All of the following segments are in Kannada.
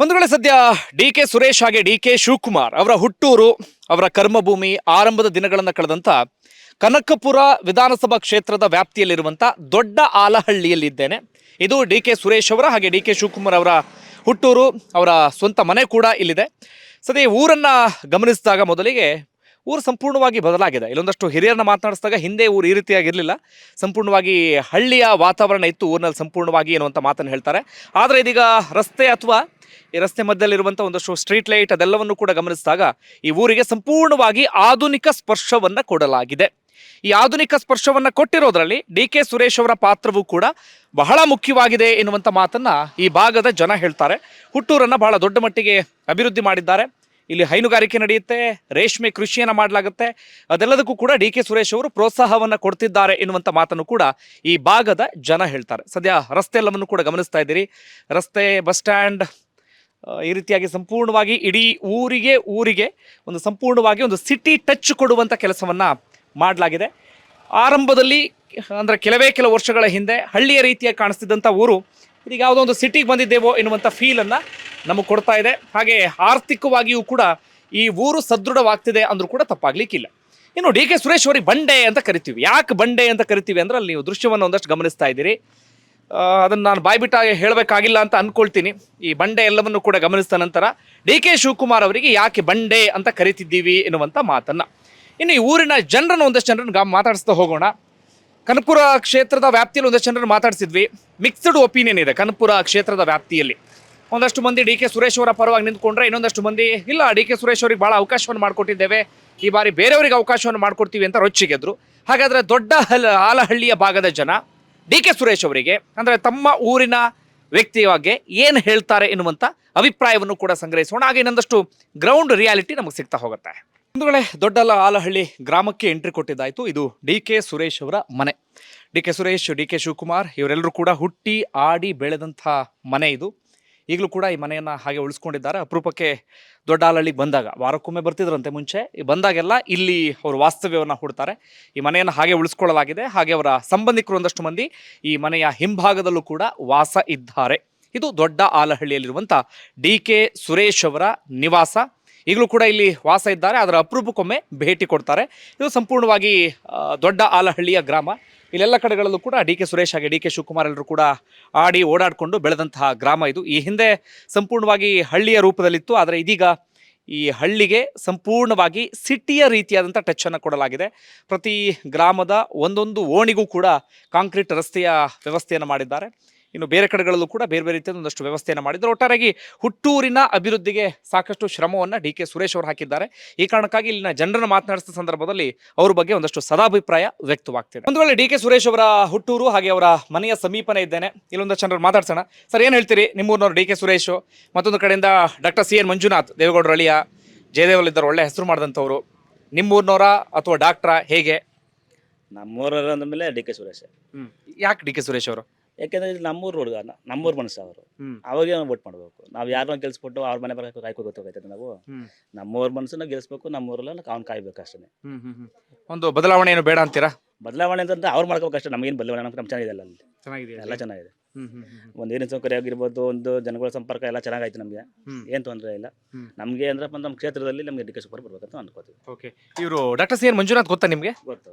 ವೇಳೆ ಸದ್ಯ ಡಿ ಕೆ ಸುರೇಶ್ ಹಾಗೆ ಡಿ ಕೆ ಶಿವಕುಮಾರ್ ಅವರ ಹುಟ್ಟೂರು, ಅವರ ಕರ್ಮಭೂಮಿ, ಆರಂಭದ ದಿನಗಳನ್ನು ಕಳೆದಂತ ಕನಕಪುರ ವಿಧಾನಸಭಾ ಕ್ಷೇತ್ರದ ವ್ಯಾಪ್ತಿಯಲ್ಲಿರುವಂತ ದೊಡ್ಡ ಆಲಹಳ್ಳಿಯಲ್ಲಿದ್ದೇನೆ. ಇದು ಡಿ ಕೆ ಸುರೇಶ್ ಅವರ ಹಾಗೆ ಡಿ ಕೆ ಶಿವಕುಮಾರ್ ಅವರ ಹುಟ್ಟೂರು, ಅವರ ಸ್ವಂತ ಮನೆ ಕೂಡ ಇಲ್ಲಿದೆ. ಸದ್ಯ ಊರನ್ನ ಗಮನಿಸಿದಾಗ ಮೊದಲಿಗೆ ಊರು ಸಂಪೂರ್ಣವಾಗಿ ಬದಲಾಗಿದೆ. ಇಲ್ಲೊಂದಷ್ಟು ಹಿರಿಯರನ್ನ ಮಾತನಾಡಿಸಿದಾಗ ಹಿಂದೆ ಊರು ಈ ರೀತಿಯಾಗಿರಲಿಲ್ಲ. ಸಂಪೂರ್ಣವಾಗಿ ಹಳ್ಳಿಯ ವಾತಾವರಣ ಇತ್ತು, ಊರಿನಲ್ಲಿ ಸಂಪೂರ್ಣವಾಗಿ ಅನ್ನುವಂಥ ಮಾತನ್ನು ಹೇಳ್ತಾರೆ. ಆದರೆ ಇದೀಗ ರಸ್ತೆ ಅಥವಾ ಈ ರಸ್ತೆ ಮಧ್ಯದಲ್ಲಿರುವಂಥ ಒಂದಷ್ಟು ಸ್ಟ್ರೀಟ್ ಲೈಟ್ ಅದೆಲ್ಲವನ್ನು ಕೂಡ ಗಮನಿಸಿದಾಗ ಈ ಊರಿಗೆ ಸಂಪೂರ್ಣವಾಗಿ ಆಧುನಿಕ ಸ್ಪರ್ಶವನ್ನ ಕೊಡಲಾಗಿದೆ. ಈ ಆಧುನಿಕ ಸ್ಪರ್ಶವನ್ನ ಕೊಟ್ಟಿರೋದ್ರಲ್ಲಿ ಡಿ ಕೆ ಸುರೇಶ್ ಅವರ ಪಾತ್ರವೂ ಕೂಡ ಬಹಳ ಮುಖ್ಯವಾಗಿದೆ ಎನ್ನುವಂಥ ಮಾತನ್ನ ಈ ಭಾಗದ ಜನ ಹೇಳ್ತಾರೆ. ಹುಟ್ಟೂರನ್ನ ಬಹಳ ದೊಡ್ಡ ಮಟ್ಟಿಗೆ ಅಭಿವೃದ್ಧಿ ಮಾಡಿದ್ದಾರೆ. ಇಲ್ಲಿ ಹೈನುಗಾರಿಕೆ ನಡೆಯುತ್ತೆ, ರೇಷ್ಮೆ ಕೃಷಿಯನ್ನ ಮಾಡಲಾಗುತ್ತೆ. ಅದೆಲ್ಲದಕ್ಕೂ ಕೂಡ ಡಿ ಕೆ ಸುರೇಶ್ ಅವರು ಪ್ರೋತ್ಸಾಹವನ್ನ ಕೊಡ್ತಿದ್ದಾರೆ ಎನ್ನುವಂಥ ಮಾತನ್ನು ಕೂಡ ಈ ಭಾಗದ ಜನ ಹೇಳ್ತಾರೆ. ಸದ್ಯ ರಸ್ತೆ ಎಲ್ಲವನ್ನು ಕೂಡ ಗಮನಿಸ್ತಾ ಇದ್ದೀರಿ. ರಸ್ತೆ ಬಸ್ ಸ್ಟ್ಯಾಂಡ್ ಈ ರೀತಿಯಾಗಿ ಸಂಪೂರ್ಣವಾಗಿ ಇಡೀ ಊರಿಗೆ ಊರಿಗೆ ಒಂದು ಸಂಪೂರ್ಣವಾಗಿ ಒಂದು ಸಿಟಿ ಟಚ್ ಕೊಡುವಂಥ ಕೆಲಸವನ್ನು ಮಾಡಲಾಗಿದೆ. ಆರಂಭದಲ್ಲಿ ಅಂದರೆ ಕೆಲವೇ ಕೆಲವು ವರ್ಷಗಳ ಹಿಂದೆ ಹಳ್ಳಿಯ ರೀತಿಯಾಗಿ ಕಾಣಿಸ್ತಿದ್ದಂಥ ಊರು, ಇದೀಗ ಯಾವುದೋ ಒಂದು ಸಿಟಿಗೆ ಬಂದಿದ್ದೇವೋ ಎನ್ನುವಂಥ ಫೀಲನ್ನು ನಮಗೆ ಕೊಡ್ತಾ ಇದೆ. ಹಾಗೆ ಆರ್ಥಿಕವಾಗಿಯೂ ಕೂಡ ಈ ಊರು ಸದೃಢವಾಗ್ತಿದೆ ಅಂದರೂ ಕೂಡ ತಪ್ಪಾಗ್ಲಿಕ್ಕಿಲ್ಲ ಇನ್ನು ಡಿ ಕೆ ಸುರೇಶ್ ಅವರಿಗೆ ಬಂಡೆ ಅಂತ ಕರಿತೀವಿ. ಯಾಕೆ ಬಂಡೆ ಅಂತ ಕರಿತೀವಿ ಅಂದ್ರೆ ಅಲ್ಲಿ ನೀವು ದೃಶ್ಯವನ್ನು ಒಂದಷ್ಟು ಗಮನಿಸ್ತಾ ಇದ್ದೀರಿ. ಅದನ್ನ ನಾನು ಬಾಯ್ಬಿಟ್ಟ ಹೇಳಬೇಕಾಗಿಲ್ಲ ಅಂತ ಅಂದ್ಕೊಳ್ತೀನಿ ಈ ಬಂಡೆ ಎಲ್ಲವನ್ನು ಕೂಡ ಗಮನಿಸಿದ ನಂತರ ಡಿ ಕೆ ಶಿವಕುಮಾರ್ ಅವರಿಗೆ ಯಾಕೆ ಬಂಡೆ ಅಂತ ಕರಿತಿದ್ದೀವಿ ಎನ್ನುವಂಥ ಮಾತನ್ನು. ಇನ್ನು ಈ ಊರಿನ ಜನರನ್ನು ಒಂದಷ್ಟು ಜನರನ್ನು ಮಾತಾಡಿಸ್ತಾ ಹೋಗೋಣ. ಕನಪುರ ಕ್ಷೇತ್ರದ ವ್ಯಾಪ್ತಿಯಲ್ಲಿ ಒಂದಷ್ಟು ಜನರನ್ನು ಮಾತಾಡಿಸಿದ್ವಿ. ಮಿಕ್ಸ್ಡ್ ಒಪಿನಿಯನ್ ಇದೆ ಕನಪುರ ಕ್ಷೇತ್ರದ ವ್ಯಾಪ್ತಿಯಲ್ಲಿ. ಒಂದಷ್ಟು ಮಂದಿ ಡಿ ಕೆ ಸುರೇಶ್ ಅವರ ಪರವಾಗಿ ನಿಂತ್ಕೊಂಡ್ರೆ ಇನ್ನೊಂದಷ್ಟು ಮಂದಿ ಇಲ್ಲ, ಡಿ ಕೆ ಸುರೇಶ್ ಅವರಿಗೆ ಭಾಳ ಅವಕಾಶವನ್ನು ಮಾಡಿಕೊಟ್ಟಿದ್ದೇವೆ. ಈ ಬಾರಿ ಬೇರೆಯವರಿಗೆ ಅವಕಾಶವನ್ನು ಮಾಡಿಕೊಡ್ತೀವಿ ಅಂತ ರೊಚ್ಚಿಗೆದ್ರು. ಹಾಗಾದ್ರೆ ದೊಡ್ಡ ಹಲ ಆಲಹಳ್ಳಿಯ ಭಾಗದ ಜನ ಡಿ ಕೆ ಸುರೇಶ್ ಅವರಿಗೆ, ಅಂದರೆ ತಮ್ಮ ಊರಿನ ವ್ಯಕ್ತಿಯ ಬಗ್ಗೆ ಏನು ಹೇಳ್ತಾರೆ ಎನ್ನುವಂಥ ಅಭಿಪ್ರಾಯವನ್ನು ಕೂಡ ಸಂಗ್ರಹಿಸೋಣ. ಹಾಗೆ ಇನ್ನೊಂದಷ್ಟು ಗ್ರೌಂಡ್ ರಿಯಾಲಿಟಿ ನಮಗೆ ಸಿಗ್ತಾ ಹೋಗುತ್ತೆ. ಒಂದು ದೊಡ್ಡಲ್ಲ ದೊಡ್ಡಲ ಆಲಹಳ್ಳಿ ಗ್ರಾಮಕ್ಕೆ ಎಂಟ್ರಿ ಕೊಟ್ಟಿದ್ದಾಯಿತು, ಇದು ಡಿ ಕೆ ಸುರೇಶ್ ಅವರ ಮನೆ. D K Suresh, D K Shivakumar, ಇವರೆಲ್ಲರೂ ಕೂಡ ಹುಟ್ಟಿ, ಆಡಿ ಬೆಳೆದಂಥ ಮನೆ ಇದು. ಈಗಲೂ ಕೂಡ ಈ ಮನೆಯನ್ನು ಹಾಗೆ ಉಳಿಸ್ಕೊಂಡಿದ್ದಾರೆ. ಅಪರೂಪಕ್ಕೆ ದೊಡ್ಡ ಆಲಹಳ್ಳಿಗೆ ಬಂದಾಗ ವಾರಕ್ಕೊಮ್ಮೆ ಬರ್ತಿದ್ರಂತೆ ಮುಂಚೆ. ಬಂದಾಗೆಲ್ಲ ಇಲ್ಲಿ ಅವರು ವಾಸ್ತವ್ಯವನ್ನು ಹೂಡ್ತಾರೆ. ಈ ಮನೆಯನ್ನು ಹಾಗೆ ಉಳಿಸ್ಕೊಳ್ಳಲಾಗಿದೆ. ಹಾಗೆ ಅವರ ಸಂಬಂಧಿಕರು ಒಂದಷ್ಟು ಮಂದಿ ಈ ಮನೆಯ ಹಿಂಭಾಗದಲ್ಲೂ ಕೂಡ ವಾಸ ಇದ್ದಾರೆ. ಇದು ದೊಡ್ಡ ಆಲಹಳ್ಳಿಯಲ್ಲಿರುವಂಥ ಡಿ ಕೆ ಸುರೇಶ್ ಅವರ ನಿವಾಸ. ಈಗಲೂ ಕೂಡ ಇಲ್ಲಿ ವಾಸ ಇದ್ದಾರೆ. ಅದರ ಅಪರೂಪಕ್ಕೊಮ್ಮೆ ಭೇಟಿ ಕೊಡ್ತಾರೆ. ಇದು ಸಂಪೂರ್ಣವಾಗಿ ದೊಡ್ಡ ಆಲಹಳ್ಳಿಯ ಗ್ರಾಮ. ಇಲ್ಲೆಲ್ಲ ಕಡೆಗಳಲ್ಲೂ ಕೂಡ ಡಿ ಕೆ ಸುರೇಶ್ ಹಾಗೆ ಡಿ ಕೆ ಶಿವಕುಮಾರ್ ಎಲ್ಲರೂ ಕೂಡ ಆಡಿ ಓಡಾಡಿಕೊಂಡು ಬೆಳೆದಂತಹ ಗ್ರಾಮ ಇದು. ಈ ಹಿಂದೆ ಸಂಪೂರ್ಣವಾಗಿ ಹಳ್ಳಿಯ ರೂಪದಲ್ಲಿತ್ತು, ಆದರೆ ಇದೀಗ ಈ ಹಳ್ಳಿಗೆ ಸಂಪೂರ್ಣವಾಗಿ ಸಿಟಿಯ ರೀತಿಯಾದಂಥ ಟಚ್ಚನ್ನು ಕೊಡಲಾಗಿದೆ. ಪ್ರತಿ ಗ್ರಾಮದ ಒಂದೊಂದು ಓಣಿಗೂ ಕೂಡ ಕಾಂಕ್ರೀಟ್ ರಸ್ತೆಯ ವ್ಯವಸ್ಥೆಯನ್ನು ಮಾಡಿದ್ದಾರೆ. ಇನ್ನು ಬೇರೆ ಕಡೆಗಳಲ್ಲೂ ಕೂಡ ಬೇರೆ ಬೇರೆ ರೀತಿಯ ಒಂದಷ್ಟು ವ್ಯವಸ್ಥೆಯನ್ನು ಮಾಡಿದ್ದಾರೆ. ಒಟ್ಟಾರಾಗಿ ಹುಟ್ಟೂರಿನ ಅಭಿವೃದ್ಧಿಗೆ ಸಾಕಷ್ಟು ಶ್ರಮವನ್ನು ಡಿ ಕೆ ಸುರೇಶ್ ಅವರು ಹಾಕಿದ್ದಾರೆ. ಈ ಕಾರಣಕ್ಕಾಗಿ ಇಲ್ಲಿನ ಜನರನ್ನು ಮಾತನಾಡಿಸಿದ ಸಂದರ್ಭದಲ್ಲಿ ಅವ್ರ ಬಗ್ಗೆ ಒಂದಷ್ಟು ಸದಾಭಿಪ್ರಾಯ ವ್ಯಕ್ತವಾಗ್ತಿದೆ. ಒಂದು ವೇಳೆ ಡಿ ಕೆ ಸುರೇಶ್ ಅವರ ಹುಟ್ಟೂರು ಹಾಗೆ ಅವರ ಮನೆಯ ಸಮೀಪನೇ ಇದ್ದೇನೆ ಇಲ್ಲೊಂದಷ್ಟು ಜನರು ಮಾತಾಡ್ಸೋಣ. ಸರ್ ಏನು ಹೇಳ್ತೀರಿ? ನಿಮ್ಮೂರಿನವರು ಡಿ ಕೆ ಸುರೇಶ್ ಮತ್ತೊಂದು ಕಡೆಯಿಂದ ಡಾಕ್ಟರ್ ಸಿ ಎನ್ ಮಂಜುನಾಥ್ ದೇವೇಗೌಡರ ಅಳಿಯ ಜಯದೇವಲ್ಲಿದ್ದರು ಒಳ್ಳೆ ಹೆಸರು ಮಾಡಿದಂಥವ್ರು. ನಿಮ್ಮೂರಿನವರ ಅಥವಾ ಡಾಕ್ಟ್ರಾ ಹೇಗೆ? ನಮ್ಮೂರವ್ರು ಅಂದಮೇಲೆ ಡಿ ಕೆ ಸುರೇಶ್. ಯಾಕೆ ಡಿ ಕೆ ಸುರೇಶ್ ಅವರು? ಯಾಕೆಂದ್ರೆ ಇದು ನಮ್ಮೂರು ರೋಡ್ ನಮ್ಮೂರು ಮನುಷ್ಯ ಅವರು. ಅವಾಗೆ ನಾವು ವೋಟ್ ಮಾಡಬೇಕು. ನಾವು ಯಾರನ್ನ ಗೆಲ್ಸ್ಬಿಟ್ಟು ಅವ್ರ ಮನೆ ಬರಕ್ಕೆ ಕಾಯ್ಕೊ ಗೊತ್ತಾಗೈತೆ ನಾವು. ನಮ್ಮೂರ ಮನಸ್ಸನ್ನ ಗೆಲ್ಸ್ಬೇಕು ನಮ್ಮೂರಲ್ಲ ಅವ್ನು ಕಾಯ್ಬೇಕು ಅಷ್ಟೇ ಒಂದು ಬದಲಾವಣೆ ಏನು ಬೇಡ ಅಂತೀರಾ? ಬದಲಾವಣೆ ಅಂತಂದ್ರೆ ಅವ್ರು ಮಾಡ್ಕೋಬೇಕು ಅಷ್ಟೇ ನಮಗೇನು ಬದಲಾವಣೆ ನಮ್ಗೆ ನಮ್ಮ ಚೆನ್ನಾಗಿದೆ ಅಲ್ಲಿ ಚೆನ್ನಾಗಿದೆ ಎಲ್ಲ ಚೆನ್ನಾಗಿದೆ. ಒಂದು ಏನೇನು ಸೌಕರ್ಯ ಆಗಿರ್ಬೋದು ಒಂದು ಜನಗಳ ಸಂಪರ್ಕ ಎಲ್ಲ ಚೆನ್ನಾಗಾಯ್ತು ನಮಗೆ. ಏನು ತೊಂದರೆ ಇಲ್ಲ. ನಮಗೆ ಅಂದ್ರೆ ನಮ್ಮ ಕ್ಷೇತ್ರದಲ್ಲಿ ನಮಗೆ ಡಿ ಕೆ ಸೂಪರ್ ಬರ್ಬೇಕಂತ ಅನ್ಕೋತೀವಿ. ಓಕೆ ಇವರು ಡಾಕ್ಟರ್ ಸಿ ಎನ್ ಮಂಜುನಾಥ್ ಗೊತ್ತಾ ನಿಮಗೆ? ಗೊತ್ತು.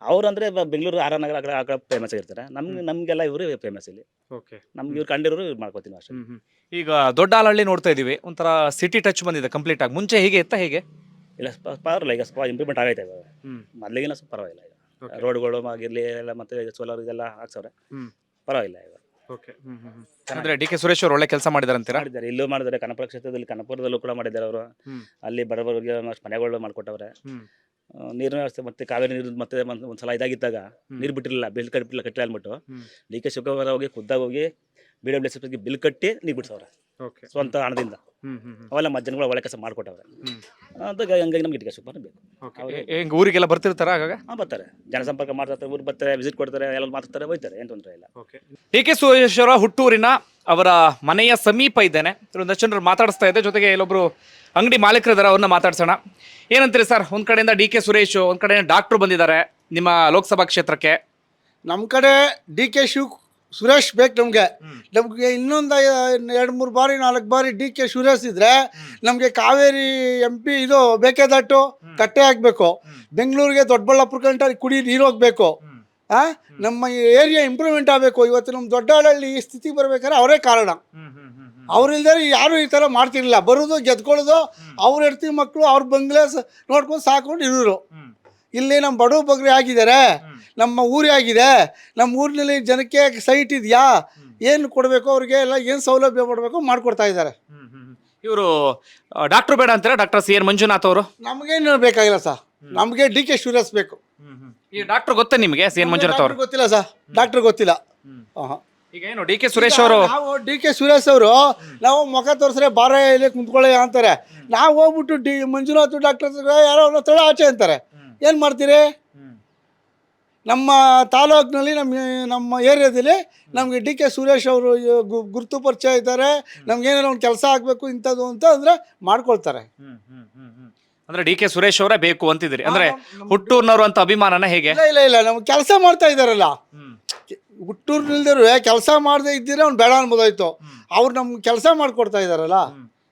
ಹ್ಮ್. ಅವ್ರು ಅಂದ್ರೆ ಬ- ಬೆಂಗಳೂರು ಆರ ನಗರ ಆ ಕಡೆ- ಫೇಮಸ್ ಆಗಿರ್ತಾರೆ. ನಮ್ಗೆ ನಮಗೆಲ್ಲ ಇವರು ಫೇಮಸ್ ಇಲ್ಲಿ. ಓಕೆ ನಮ್ಗೆ ಇವ್ರು ಕಂಡಿರೋರು ಇವ್ರು ಮಾಡ್ಕೋತೀವಿ ಅಷ್ಟೇ. ಈಗ ದೊಡ್ಡ ಆಲಹಳ್ಳಿ ನೋಡ್ತಾ ಇದೀವಿ. ಒಂಥರ ಸಿಟಿ ಟಚ್ ಬಂದಿದೆ ಕಂಪ್ಲೀಟ್ ಆಗಿ. ಮುಂಚೆ ಹೀಗೆ ಇತ್ತ ಹೇಗೆ? ಇಲ್ಲ ಪರವಾಗಿಲ್ಲ. ಈಗ ಸ್ವಲ್ಪ ಇಂಪ್ರೂವ್ಮೆಂಟ್ ಆಗೈತೆ ಇವಾಗ. ಹ್ಮ್. ಮೊದಲಿಗಿನ ಸ್ವಲ್ಪ ಪರವಾಗಿಲ್ಲ ಈಗ. Okay. ರೋಡ್ಗಳು ಆಗಿರಲಿ ಎಲ್ಲ ಮತ್ತೆ ಸೋಲಾರ್ ಇದೆಲ್ಲ ಹಾಕ್ಸವ್ರೆ. ಹ್ಮ್. ಪರವಾಗಿಲ್ಲ ಈಗ. ಓಕೆ ಅಂದ್ರೆ ಡಿ ಕೆ ಸುರೇಶ್ ಅವರು ಒಳ್ಳೆ ಕೆಲಸ ಮಾಡಿದಾರೆ ಅಂತ ಮಾಡಿದ್ದಾರೆ. ಇಲ್ಲೂ ಮಾಡಿದ್ದಾರೆ. ಕನಪುರ ಕ್ಷೇತ್ರದಲ್ಲಿ ಕನಪುರದಲ್ಲೂ ಕೂಡ ಮಾಡಿದ್ದಾರೆ ಅವರು. ಹ್ಮ್. ಅಲ್ಲಿ ಬಡವರಿಗೆ ಒಂದಷ್ಟು ಮನೆಗಳು ಮಾಡ್ಕೊಟ್ಟವ್ರೆ. ಹ್ಮ್. ನೀರಿನ ವ್ಯವಸ್ಥೆ ಮತ್ತೆ ಕಾವೇರಿ ನೀರು ಮತ್ತೆ ಒಂದ್- ಒಂದ್ಸಲ ಇದಾಗಿದ್ದಾಗ. ನೀರು ಬಿಟ್ಟಿರಲಿಲ್ಲ ಬಿಲ್ ಕಟ್ಟಿಲ್ಲ ಕಟ್ಟಿಲ್ಲ ಅಂದ್ಬಿಟ್ಟು. ಡಿ ಕೆ ಶಿವಕುಮಾರ್ ಹೋಗಿ ಖುದ್ದಾಗಿ ಹೋಗಿ ಬಿ ಡಬ್ಲ್ಯೂ ಎಸ್ ಬಿಲ್ ಕಟ್ಟಿ ನೀರು ಬಿಡ್ಸವ್ರೆ. ಸ್ವಂತ ಹಣದಿಂದ. ಅವೆಲ್ಲ ಮತ್ತೆ ಜನಗಳು ಒಳ್ಳೆ ಕೆಲಸ ಮಾಡ್ಕೊಟ್ಟವ್ರೆ. ಅಂತ ಹಂಗಾಗಿ ನಮ್ಗೆ ಡಿ ಕೆ ಶಿವಕುಮಾರ್ ಬೇಕು. ಹೆಂಗ್ ಊರಿಗೆಲ್ಲ ಬರ್ತಿರ್ತಾರ ಆಗಾಗ? ಹಾಂ ಬರ್ತಾರೆ. ಜನಸಂಪರ್ಕ ಮಾಡ್ತಾರೆ ಊರು ಬರ್ತಾರೆ ವಿಸಿಟ್ ಕೊಡ್ತಾರೆ ಎಲ್ಲ ಮಾತಾಡ್ತಾರೆ ಹೋಯ್ತಾರೆ ಏನು ತೊಂದರೆ ಇಲ್ಲ. ಡಿ ಕೆ ಸುರೇಶ್ವರ ಹುಟ್ಟೂರಿನ ಅವರ ಮನೆಯ ಸಮೀಪ ಇದ್ದೇನೆ. ಒಂದಷ್ಟು ಜನರು ಮಾತಾಡಿಸ್ತಾ ಇದೆ ಜೊತೆಗೆ ಇಲ್ಲೊಬ್ರು ಅಂಗಡಿ ಮಾಲೀಕರು ಇದ್ದಾರೆ ಅವ್ರನ್ನ ಮಾತಾಡ್ಸೋಣ. ಏನಂತೀರಿ ಸರ್? ಒಂದ್ ಕಡೆಯಿಂದ ಡಿ ಕೆ ಸುರೇಶ್ ಒಂದ್ ಕಡೆಯಿಂದ ಡಾಕ್ಟ್ರು ಬಂದಿದ್ದಾರೆ ನಿಮ್ಮ ಲೋಕಸಭಾ ಕ್ಷೇತ್ರಕ್ಕೆ. ನಮ್ಮ ಕಡೆ ಡಿ ಕೆ ಶಿವ್ ಸುರೇಶ್ ಬೇಕು ನಮಗೆ. ನಮಗೆ ಇನ್ನೊಂದು ಎರಡು ಮೂರು ಬಾರಿ ನಾಲ್ಕು ಬಾರಿ ಡಿ ಕೆ ಸುರೇಶ್ ಇದ್ರೆ ನಮಗೆ ಕಾವೇರಿ ಎಂ ಪಿ ಇದು ಬೇಕೇದಟ್ಟು ಕಟ್ಟೆ ಆಗ್ಬೇಕು ಬೆಂಗಳೂರಿಗೆ ದೊಡ್ಡಬಳ್ಳಾಪುರ ಕಂಟ ಕುಡಿ ನೀರು ಹೋಗ್ಬೇಕು. ಆ? ನಮ್ಮ ಏರಿಯಾ ಇಂಪ್ರೂವ್ಮೆಂಟ್ ಆಗಬೇಕು. ಇವತ್ತು ನಮ್ಮ ದೊಡ್ಡಹಳ್ಳಿ ಈ ಸ್ಥಿತಿ ಬರ್ಬೇಕಾದ್ರೆ ಅವರೇ ಕಾರಣ. ಅವ್ರಿಲ್ದರೆ ಯಾರು ಈ ಥರ ಮಾಡ್ತಿರ್ಲಿಲ್ಲ. ಬರೋದು ಗೆದ್ಕೊಳ್ಳೋದು ಅವ್ರ ಹೆಡ್ತಿ ಮಕ್ಕಳು ಅವ್ರ ಬಂಗ್ಲೆ ನೋಡ್ಕೊಂಡು ಸಾಕೊಂಡು ಇರೋರು. ಇಲ್ಲಿ ನಮ್ಮ ಬಡವ ಬಗ್ರೆ ಆಗಿದ್ದಾರೆ ನಮ್ಮ ಊರೇ ಆಗಿದೆ. ನಮ್ಮ ಊರಿನಲ್ಲಿ ಜನಕ್ಕೆ ಸೈಟ್ ಇದೆಯಾ? ಏನು ಕೊಡಬೇಕು ಅವ್ರಿಗೆ? ಎಲ್ಲ ಏನು ಸೌಲಭ್ಯ ಕೊಡಬೇಕು ಮಾಡ್ಕೊಡ್ತಾ ಇದ್ದಾರೆ. ಇವರು ಡಾಕ್ಟರ್ ಬೇಡ ಅಂತಾರೆ? ಡಾಕ್ಟರ್ ಸಿ ಎನ್ ಮಂಜುನಾಥ್ ಅವರು? ನಮಗೇನು ಬೇಕಾಗಿಲ್ಲ ಸರ್. ನಮಗೆ ಡಿ ಕೆ ಶಿವರಾಜ್ ಬೇಕು. ಈ ಡಾಕ್ಟರ್ ಗೊತ್ತಾ ನಿಮಗೆ ಸಿ ಎನ್ ಮಂಜುನಾಥ್ ಅವರು? ಗೊತ್ತಿಲ್ಲ ಸರ್. ಡಾಕ್ಟರ್ ಗೊತ್ತಿಲ್ಲ. ಆಹಾ. ಈಗ ಏನು ಡಿ ಕೆ ಸುರೇಶ್ ಅವರು? ನಾವು ಡಿ ಕೆ ಸುರೇಶ್ ಅವರು ನಾವು ಮುಖ ತೋರಿಸ್ರೆ ಬಾರ ಇಲ್ಲಿ ಕುಂತ್ಕೊಳ್ಳಿ ಅಂತಾರೆ. ನಾವು ಹೋಗ್ಬಿಟ್ಟು ಡಿ ಮಂಜುನಾಥ್ ಡಾಕ್ಟರ್ ಯಾರೋ ಅವ್ರನ್ನ ತಳ ಆಚೆ ಅಂತಾರೆ. ಏನು ಮಾಡ್ತೀರಿ? ನಮ್ಮ ತಾಲೂಕಿನಲ್ಲಿ ನಮ್ಮ ನಮ್ಮ ಏರಿಯಾದಲ್ಲಿ ನಮಗೆ ಡಿ ಕೆ ಸುರೇಶ್ ಅವರು ಗುರುತು ಪರಿಚಯ ಇದ್ದಾರೆ. ನಮ್ಗೆ ಏನಾರ ಒಂದು ಕೆಲಸ ಆಗಬೇಕು ಇಂಥದ್ದು ಅಂತ ಅಂದರೆ ಮಾಡ್ಕೊಳ್ತಾರೆ. ಅಂದ್ರೆ ಡಿ ಕೆ ಸುರೇಶ್ ಅವರೇ ಬೇಕು ಅಂತಿದ್ರಿ ಅಂದ್ರೆ ಹುಟ್ಟೂರ್ನವರು ಅಂತ ಅಭಿಮಾನನ ಹೇಗೆ? ಇಲ್ಲ ಇಲ್ಲ ಇಲ್ಲ. ನಮ್ಗೆ ಕೆಲಸ ಮಾಡ್ತಾ ಇದ್ದಾರಲ್ಲ. ಹುಟ್ಟೂರು ಕೆಲಸ ಮಾಡದೆ ಇದ್ದಿದ್ರೆ ಅವ್ನು ಬೇಡ ಅನ್ಬೋದಾಯ್ತು ಅವ್ರು ನಮ್ಗೆ ಕೆಲಸ ಮಾಡ್ಕೊಡ್ತಾ ಇದಾರಲ್ಲ.